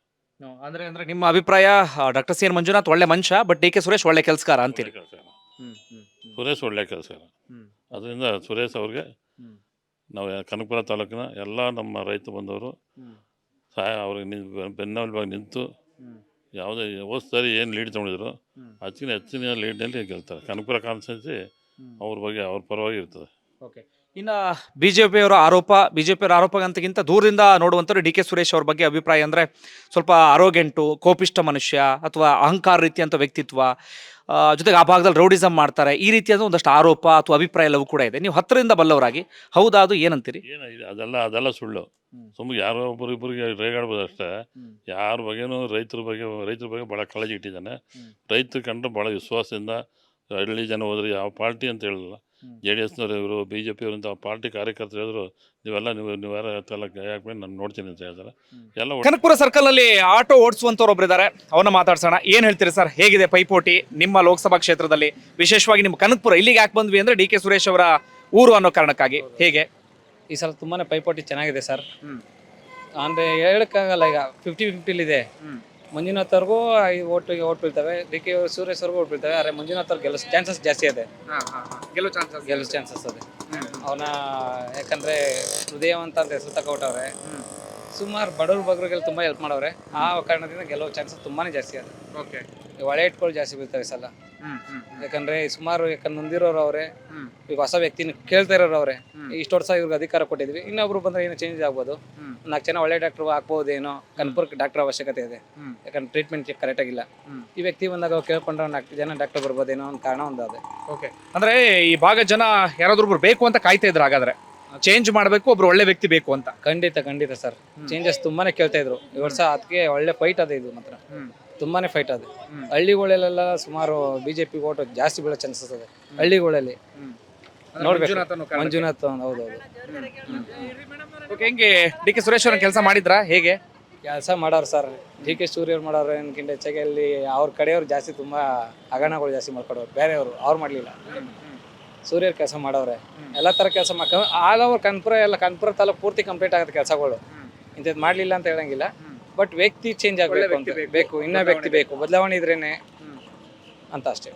ಅಂದ್ರೆ ಅಂದ್ರೆ ನಿಮ್ಮ ಅಭಿಪ್ರಾಯ ಡಾಕ್ಟರ್ ಸಿ ಎನ್ ಮಂಜುನಾಥ್ ಒಳ್ಳೆ ಮನುಷ್ಯ ಬಟ್ ಡಿ ಕೆ ಸುರೇಶ್ ಒಳ್ಳೆ ಕೆಲಸಕಾರ ಅಂತೀರಿ. ಸುರೇಶ್ ಒಳ್ಳೆ ಕೆಲಸಗಾರ. ಅದರಿಂದ ಸುರೇಶ್ ಅವ್ರಿಗೆ ನಾವು ಕನಕಪುರ ತಾಲೂಕಿನ ಎಲ್ಲ ನಮ್ಮ ರೈತ ಬಂದವರು. ಸಹಾಯ ಅವ್ರಿಗೆ ನಿನ್ ಬೆನ್ನೆಲುಬಾಗಿ ನಿಂತು ಯಾವುದೇ ಹೋದ ಸರಿ ಏನು ಲೀಡ್ ತೊಗೊಂಡಿದ್ರು. ಹೆಚ್ಚಿನ ಹೆಚ್ಚಿನ ಲೀಡ್ನಲ್ಲಿ ಗೆಲ್ತಾರೆ. ಕನಕಪುರ ಕಾನ್ಸ್ಟೆನ್ಸಿ ಅವ್ರ ಬಗ್ಗೆ ಅವ್ರ ಪರವಾಗಿ ಇರ್ತದೆ. ಇನ್ನ ಬಿಜೆಪಿಯವರ ಆರೋಪ ಬಿಜೆಪಿಯವರ ಆರೋಪಗಂತಕ್ಕಿಂತ ದೂರದಿಂದ ನೋಡುವಂಥವ್ರು ಡಿ ಕೆ ಸುರೇಶ್ ಅವ್ರ ಬಗ್ಗೆ ಅಭಿಪ್ರಾಯ ಅಂದ್ರೆ ಸ್ವಲ್ಪ ಆರೋಗ್ಯಂಟು ಕೋಪಿಷ್ಟ ಮನುಷ್ಯ ಅಥವಾ ಅಹಂಕಾರ ರೀತಿಯಂಥ ವ್ಯಕ್ತಿತ್ವ ಜೊತೆಗೆ ಆ ಭಾಗದಲ್ಲಿ ರೌಡಿಸಮ್ ಮಾಡ್ತಾರೆ ಈ ರೀತಿಯಾದ ಒಂದಷ್ಟು ಆರೋಪ ಅಥವಾ ಅಭಿಪ್ರಾಯ ಎಲ್ಲವೂ ಕೂಡ ಇದೆ ನೀವು ಹತ್ತಿರದಿಂದ ಬಲ್ಲವರಾಗಿ ಹೌದಾ ಅದು ಏನಂತೀರಿ ಏನ ಅದೆಲ್ಲ ಅದೆಲ್ಲ ಸುಳ್ಳು. ಸುಮ್ಮನೆ ಯಾರೋ ಒಬ್ಬರು ಇಬ್ಬರಿಗೆ ರೇಗಾಡ್ಬೋದು ಅಷ್ಟೇ. ಯಾರ ಬಗ್ಗೆನೂ ರೈತರ ಬಗ್ಗೆ ರೈತರ ಬಗ್ಗೆ ಭಾಳ ಕಾಳಜಿ ಇಟ್ಟಿದ್ದಾನೆ. ರೈತರು ಕಂಡ್ರೆ ಭಾಳ ವಿಶ್ವಾಸದಿಂದ ಹಳ್ಳಿ ಜನ ಹೋದ್ರೆ ಯಾವ ಪಾರ್ಟಿ ಅಂತ ಹೇಳಲ್ಲ. ಜೆ ಡಿ ಎಸ್ನವ್ರು ಇವರು ಬಿ ಜೆ ಪಾರ್ಟಿ ಕಾರ್ಯಕರ್ತರು ಹೇಳಿದ್ರು ನೀವೆಲ್ಲ ನೀವು ನೀವು ಯಾರ ಎಲ್ಲ ಹಾಕ್ಬೇಕು ನಾನು ನೋಡ್ತೀನಿ ಅಂತ ಹೇಳ್ತಾರೆ. ಎಲ್ಲ ಒಟ್ಟು- ಕನಕಪುರ ಸರ್ಕಲ್ನಲ್ಲಿ ಆಟೋ ಓಡಿಸುವಂತವ್ರು ಒಬ್ಬರಿದ್ದಾರೆ ಅವನ್ನ ಮಾತಾಡ್ಸೋಣ. ಏನ್ ಹೇಳ್ತೀರಿ ಸರ್? ಹೇಗಿದೆ ಪೈಪೋಟಿ ನಿಮ್ಮ ಲೋಕಸಭಾ ಕ್ಷೇತ್ರದಲ್ಲಿ? ವಿಶೇಷವಾಗಿ ನಿಮ್ಮ ಕನಕಪುರ ಇಲ್ಲಿಗೆ ಯಾಕೆ ಬಂದ್ವಿ ಅಂದ್ರೆ ಡಿ ಕೆ ಸುರೇಶ್ ಅವರ ಊರು ಅನ್ನೋ ಕಾರಣಕ್ಕಾಗಿ. ಹೇಗೆ? ಈ ಸಲ ತುಂಬಾನೇ ಪೈಪೋಟಿ ಚೆನ್ನಾಗಿದೆ ಸರ್. ಹ್ಮ್. ಅಂದ್ರೆ ಹೇಳಕ್ಕಾಗಲ್ಲ ಈಗ ಫಿಫ್ಟಿ ಫಿಫ್ಟಿಲಿದೆ. ಮಂಜುನಾಥ್ ಅವ್ರಿಗೂ ಓಟ್ ಓಟ್ ಬೀಳ್ತವೆ. ಡಿ ಕೆ ಸುರೇಶ್ ಅವ್ರಿಗೂ ಓಟ್ ಬೀಳ್ತವೆ. ಆದರೆ ಮಂಜುನಾಥ್ ಅವ್ರು ಗೆಲ್ಲಿಸ್ ಚಾನ್ಸಸ್ ಜಾಸ್ತಿ ಇದೆ ಗೆಲ್ಲೋ ಚಾನ್ಸಸ್ ಗೆಲ್ಲಿಸ್ ಚಾನ್ಸಸ್ ಇದೆ ಅವನ ಯಾಕಂದ್ರೆ ಹೃದಯವಂತ ಅಂತ ಹೆಸರು ತಗೊಟ್ಟವ್ರೆ ಸುಮಾರು ಬಡವ್ರ ಬಗ್ಗರಿಗೆಲ್ಲ ತುಂಬಾ ಹೆಲ್ಪ್ ಮಾಡವ್ರೆ. ಆ ಕಾರಣದಿಂದ ಗೆಲ್ಲೋ ಚಾನ್ಸಸ್ ತುಂಬಾನೇ ಜಾಸ್ತಿ ಇದೆ ಓಕೆ. ಈ ಒಳೆ ಇಟ್ಗಳು ಜಾಸ್ತಿ ಬೀಳ್ತವೆ ಈ ಸಲ. ಯಾಕಂದ್ರೆ ಸುಮಾರು ಯಾಕಂದ್ರೆ ನೊಂದಿರೋರು ಅವರೇ. ಈಗ ಹೊಸ ವ್ಯಕ್ತಿನ ಕೇಳ್ತಾ ಇರೋರು ಅವರೇ. ಇಷ್ಟು ವರ್ಷ ಇವ್ರಿಗೆ ಅಧಿಕಾರ ಕೊಟ್ಟಿದ್ವಿ. ಇನ್ನೊಬ್ರು ಬಂದ್ರೆ ಏನೋ ಚೇಂಜ್ ಆಗ್ಬೋದು. ನಾಲ್ಕು ಜನ ಒಳ್ಳೆ ಡಾಕ್ಟರ್ ಹಾಕ್ಬೋದೇನೋ ಕನ್ಪುರಕ್ಕೆ ಡಾಕ್ಟರ್ ಅವಶ್ಯಕತೆ ಇದೆ. ಯಾಕಂದ್ರೆ ಟ್ರೀಟ್ಮೆಂಟ್ ಕರೆಕ್ಟ್ ಆಗಿಲ್ಲ. ಈ ವ್ಯಕ್ತಿ ಬಂದಾಗ ಕೇಳ್ಕೊಂಡ್ರೆ ನಾಲ್ಕು ಜನ ಡಾಕ್ಟರ್ ಬರ್ಬೋದೇನೋ ಒಂದು ಕಾರಣ ಒಂದು ಅದೇ. ಓಕೆ ಅಂದ್ರೆ ಈ ಭಾಗ ಜನ ಯಾರಾದ್ರೂ ಬೇಕು ಅಂತ ಕಾಯ್ತಾ ಇದ್ರು ಹಾಗಾದ್ರೆ. ಚೇಂಜ್ ಮಾಡಬೇಕು ಒಬ್ರು ಒಳ್ಳೆ ವ್ಯಕ್ತಿ ಬೇಕು ಅಂತ. ಖಂಡಿತ ಖಂಡಿತ ಸರ್. ಚೇಂಜಸ್ ತುಂಬಾನೇ ಕೇಳ್ತಾ ಇದ್ರು. ಈ ವರ್ಷ ಅದಕ್ಕೆ ಒಳ್ಳೆ ಫೈಟ್ ಅದೇ ಇದು ಮಾತ್ರ. ತುಂಬಾನೇ ಫೈಟ್ ಅದೇ. ಹಳ್ಳಿಗಳಲ್ಲೆಲ್ಲ ಸುಮಾರು ಬಿಜೆಪಿ ಓಟ್ ಜಾಸ್ತಿ ಬೀಳೋ ಚಾನ್ಸಸ್ ಇದೆ ಹಳ್ಳಿಗಳಲ್ಲಿ. ನೋಡ್ಬೇಕು. ಮಂಜುನಾಥ್ ಹೌದೌದು ಓಕೆ ಹೆಂಗೆ ಡಿ ಕೆ ಸುರೇಶ್ ಅವ್ರ ಕೆಲಸ ಮಾಡಿದ್ರ? ಹೇಗೆ? ಕೆಲಸ ಮಾಡೋರು ಸರ್. ಡಿ ಕೆ ಸೂರ್ಯವ್ರು ಮಾಡೋರು ಏನಕ್ಕಿಂತ ಹೆಚ್ಚಾಗಿ ಅಲ್ಲಿ ಅವ್ರ ಕಡೆಯವ್ರು ಜಾಸ್ತಿ ತುಂಬ ಹಗರಣಗಳು ಜಾಸ್ತಿ ಮಾಡ್ಕೊಡೋರು. ಬೇರೆಯವರು ಅವ್ರು ಮಾಡಲಿಲ್ಲ. ಸೂರ್ಯರ್ ಕೆಲಸ ಮಾಡೋರೆ ಎಲ್ಲ ಥರ ಕೆಲಸ ಮಾಡ್ಕೊಂಡು ಆಲ್ ಓವರ್ ಕನ್ಪುರ ಎಲ್ಲ ಕನ್ಪುರ ತಾಲೂಕು ಪೂರ್ತಿ ಕಂಪ್ಲೀಟ್ ಆಗುತ್ತೆ ಕೆಲಸಗಳು. ಇಂಥದ್ದು ಮಾಡಲಿಲ್ಲ ಅಂತ ಹೇಳಂಗಿಲ್ಲ. ಬಟ್ ವ್ಯಕ್ತಿ ಚೇಂಜ್ ಆಗಬೇಕು ಅಂತ. ಬೇಕು. ಇನ್ನೂ ವ್ಯಕ್ತಿ ಬೇಕು. ಬದಲಾವಣೆ ಇದ್ರೇನೆ ಅಂತ ಅಷ್ಟೇ.